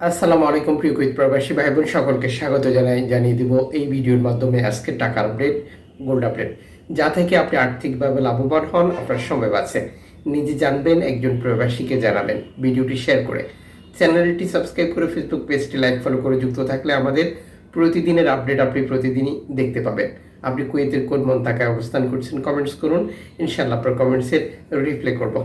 আসসালামু আলাইকুম, প্রিয় কুইত প্রবাসী ভাই বোন সকলকে স্বাগত জানাই, জানিয়ে দিব এই ভিডিওর মাধ্যমে আজকে টাকার আপডেট গোল্ড আপডেট যা থেকে আপনি আর্থিকভাবে লাভবান হন, আপনার সময় বাঁচে। নিজে জানবেন, একজন প্রবাসীকে জানাবেন। ভিডিওটি শেয়ার করে। চ্যানেলটি সাবস্ক্রাইব করে ফেসবুক পেজটি লাইক ফলো করে যুক্ত থাকলে আমাদের প্রতিদিনের আপডেট আপনি প্রতিদিনই দেখতে পাবেন। আপনি কুয়েতের কোন মন্তাকায় অবস্থান করছেন কমেন্টস করুন। ইনশাল্লাহ আপনার কমেন্টসের রিপ্লে করব।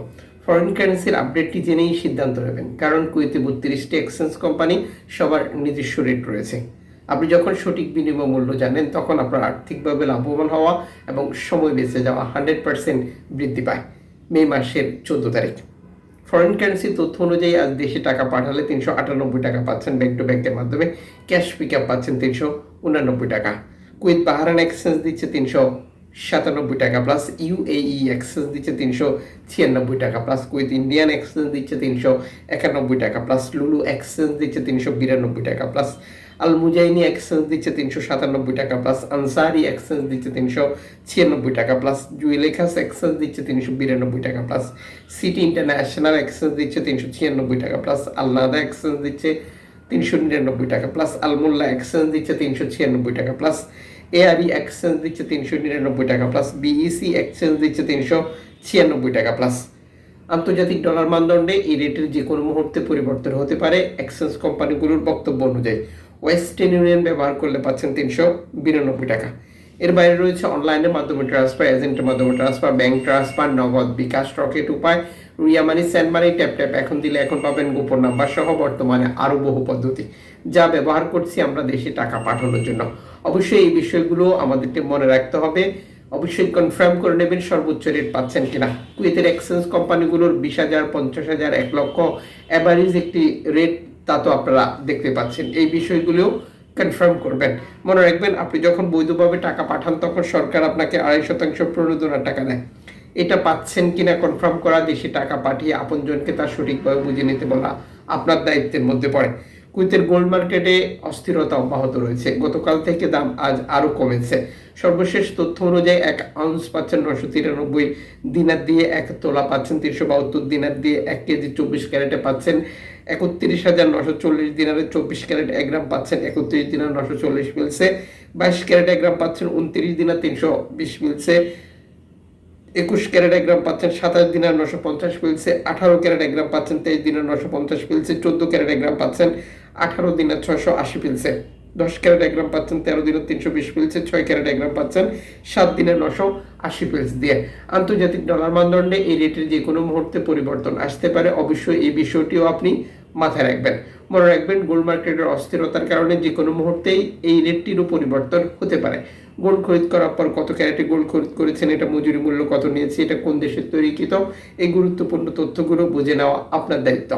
ফরেন কারেন্সির আপডেটটি জেনেই সিদ্ধান্ত নেবেন, কারণ কুয়েতে বত্রিশটি এক্সচেঞ্জ কোম্পানি সবার নিজস্ব রেট রয়েছে। আপনি যখন সঠিক বিনিময় মূল্য জানেন, তখন আপনার আর্থিকভাবে লাভবান হওয়া এবং সময় বেঁচে যাওয়া হান্ড্রেড পার্সেন্ট বৃদ্ধি পায়। মে মাসের চোদ্দ তারিখ। ফরেন কারেন্সির তথ্য অনুযায়ী আজ দেশে টাকা পাঠালে তিনশো আটানব্বই টাকা পাচ্ছেন ব্যাংক টু ব্যাংকের মাধ্যমে। ক্যাশ পিক আপ পাচ্ছেন তিনশো উনানব্বই টাকা। কুইত বাহারান এক্সচেঞ্জ দিচ্ছে তিনশো সাতানব্বই টাকা প্লাস ইউএই এক্সচেঞ্জ দিচ্ছে তিনশো ছিয়ানব্বই টাকা প্লাস কুইত ইন্ডিয়ান এক্সচেঞ্জ দিচ্ছে তিনশো একানব্বই টাকা প্লাস লুলু এক্সচেঞ্জ দিচ্ছে তিনশো বিরানব্বই টাকা প্লাস আল মুজাইনি এক্সচেঞ্জ দিচ্ছে তিনশো সাতানব্বই টাকা প্লাস আনসারি এক্সচেঞ্জ দিচ্ছে তিনশো ছিয়ানব্বই টাকা প্লাস জুয়েলেখাস এক্সচেঞ্জ দিচ্ছে তিনশো বিরানব্বই টাকা প্লাস সিটি ইন্টারন্যাশনাল এক্সচেঞ্জ দিচ্ছে তিনশো ছিয়ানব্বই টাকা প্লাস আলনাদা এক্সচেঞ্জ দিচ্ছে তিনশো নিরানব্বই টাকা প্লাস আলমোল্লা এক্সচেঞ্জ দিচ্ছে তিনশো ছিয়ানব্বই টাকা প্লাস এআরই এক্সচেঞ্জ দিচ্ছে তিনশো নিরানব্বই টাকা প্লাস বিইসি এক্সচেঞ্জ দিচ্ছে তিনশো ছিয়ানব্বই টাকা প্লাস আন্তর্জাতিক ডলার মানদণ্ডে এই রেটের যে কোনো মুহূর্তে পরিবর্তন হতে পারে। এক্সচেঞ্জ কোম্পানিগুলোর বক্তব্য অনুযায়ী ওয়েস্টার্ন ইউনিয়ন ব্যবহার করলে পাচ্ছেন তিনশো বিরানব্বই টাকা। এর বাইরে রয়েছে অনলাইনের মাধ্যমে ট্রান্সফার এজেন্টের মাধ্যমে transfer bank transfer Nagad bKash Rocket Upay, Ria Money send money tap tap এখন দিলে এখন পাবেন গোপন নাম্বার সহ বর্তমানে আরও বহু পদ্ধতি। যা ব্যবহার করছি আমরা দেশে টাকা পাঠানোর জন্য। অবশ্যই এই বিষয়গুলো আমাদেরকে মনে রাখতে হবে। অবশ্যই কনফার্ম করে নেবেন সর্বোচ্চ রেট পাচ্ছেন কিনা। কুয়েতের এক্সচেঞ্জ কোম্পানিগুলোর বিশ হাজার, পঞ্চাশ হাজার, এক লক্ষ অ্যাভারেজ একটি রেট তা তো আপনারা দেখতে পাচ্ছেন। এই বিষয়গুলো কনফার্ম করবেন। মনে রাখবেন, আপনি যখন বৈধভাবে টাকা পাঠান, তখন সরকার আপনাকে আড়াই শতাংশ প্রণোদনার টাকা দেয়। এটা পাচ্ছেন কিনা কনফার্ম করা, দেশে টাকা পাঠিয়ে আপনজনকে তার সঠিকভাবে বুঝে নিতে বলা আপনার দায়িত্বের মধ্যে পড়ে। কুইতের গোল্ড মার্কেটে অস্থিরতা অব্যাহত রয়েছে। গতকাল থেকে দাম আজ আরও কমেছে। সর্বশেষ তথ্য অনুযায়ী এক আউন্স পাচ্ছেন নশো তিরানব্বই, দিনার দিয়ে এক তোলা পাচ্ছেন তিনশো বাহাত্তর, দিনার দিয়ে এক কেজি চব্বিশ ক্যারেটে পাচ্ছেন একত্রিশ হাজার নশো চল্লিশ, দিনারে চব্বিশ ক্যারেট এক গ্রাম পাচ্ছেন একত্রিশ, দিনার নশো চল্লিশ মিলছে। বাইশ ক্যারেট এক গ্রাম পাচ্ছেন উনত্রিশ, দিনার তিনশো বিশ মিলছে। একুশ ক্যারেট এক গ্রাম পাচ্ছেন সাতাশ দিনের নশো পঞ্চাশ পিলসে আঠারো ক্যারেট এক গ্রাম পাচ্ছেন তেইশ দিনের নশো পঞ্চাশ পিলসে চোদ্দ ক্যারেট এক গ্রাম পাচ্ছেন আঠারো দিনের ছয়শো আশি পিলসে দশ ক্যারেট এক গ্রাম পাচ্ছেন, তেরো দিনের তিনশো বিশ পিলসে ছয় ক্যারেট এক গ্রাম পাচ্ছেন, সাত দিনের নশো আশি পিলস দিয়ে। আন্তর্জাতিক ডলার মানদণ্ডে এই রেটের যে কোনো মুহূর্তে পরিবর্তন আসতে পারে, অবশ্যই এই বিষয়টিও আপনি মাথায় রাখবেন। মনে রাখবেন, গোল্ড মার্কেটের অস্থিরতার কারণে যে কোনো মুহূর্তেই এই রেটটিরও পরিবর্তন হতে পারে। গোল্ড খরিদ করার পর কত ক্যারেটে গোল্ড খরিদ করেছেন, এটা মজুরি মূল্য কত নিয়েছে, এটা কোন দেশের তৈরিকৃত, এই গুরুত্বপূর্ণ তথ্যগুলো বুঝে নেওয়া আপনার দায়িত্ব।